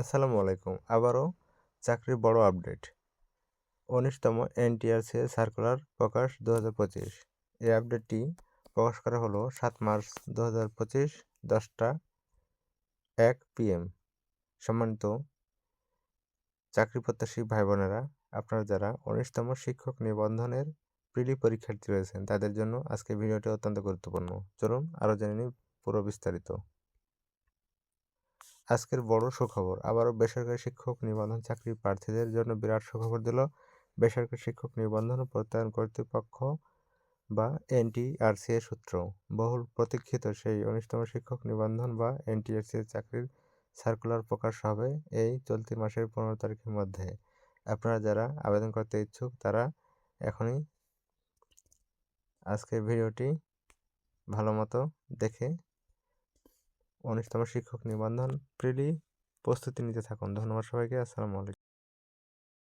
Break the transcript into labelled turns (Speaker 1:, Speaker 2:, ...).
Speaker 1: আসসালামু আলাইকুম। আবারও চাকরির বড় আপডেট। উনিশতম এনটিআরসি সার্কুলার প্রকাশ দু হাজার পঁচিশ। এই আপডেটটি প্রকাশ করা হলো সাত মার্চ দু হাজার পঁচিশ, দশটা এক পিএম। সম্মানিত চাকরি প্রত্যাশী ভাই বোনেরা আপনারা যারা উনিশতম শিক্ষক নিবন্ধনের প্রিলি পরীক্ষার্থী রয়েছেন, তাদের জন্য আজকে ভিডিওটি অত্যন্ত গুরুত্বপূর্ণ। চলুন আরও জেনে নিই পুরো বিস্তারিত। আজকের বড় সুখবর। আবারও বেসরকারি শিক্ষক নিবন্ধন চাকরি প্রার্থীদের জন্য বিরাট সুখবর দিল বেসরকারি শিক্ষক নিবন্ধন প্রত্যয়ন কর্তৃপক্ষ বা এনটিআরসি এর সূত্র। বহুল প্রতীক্ষিত সেই উনিশতম শিক্ষক নিবন্ধন বা এনটিআরসি এর চাকরির সার্কুলার প্রকাশ হবে এই চলতি মাসের পনেরো তারিখের মধ্যে। আপনারা যারা আবেদন করতে ইচ্ছুক, তারা এখনই আজকের ভিডিওটি ভালো মতো দেখে উনিশতম শিক্ষক নিবন্ধন প্রিলি প্রস্তুতি নিতে থাকুন। ধন্যবাদ সবাইকে আসসালামু আলাইকুম।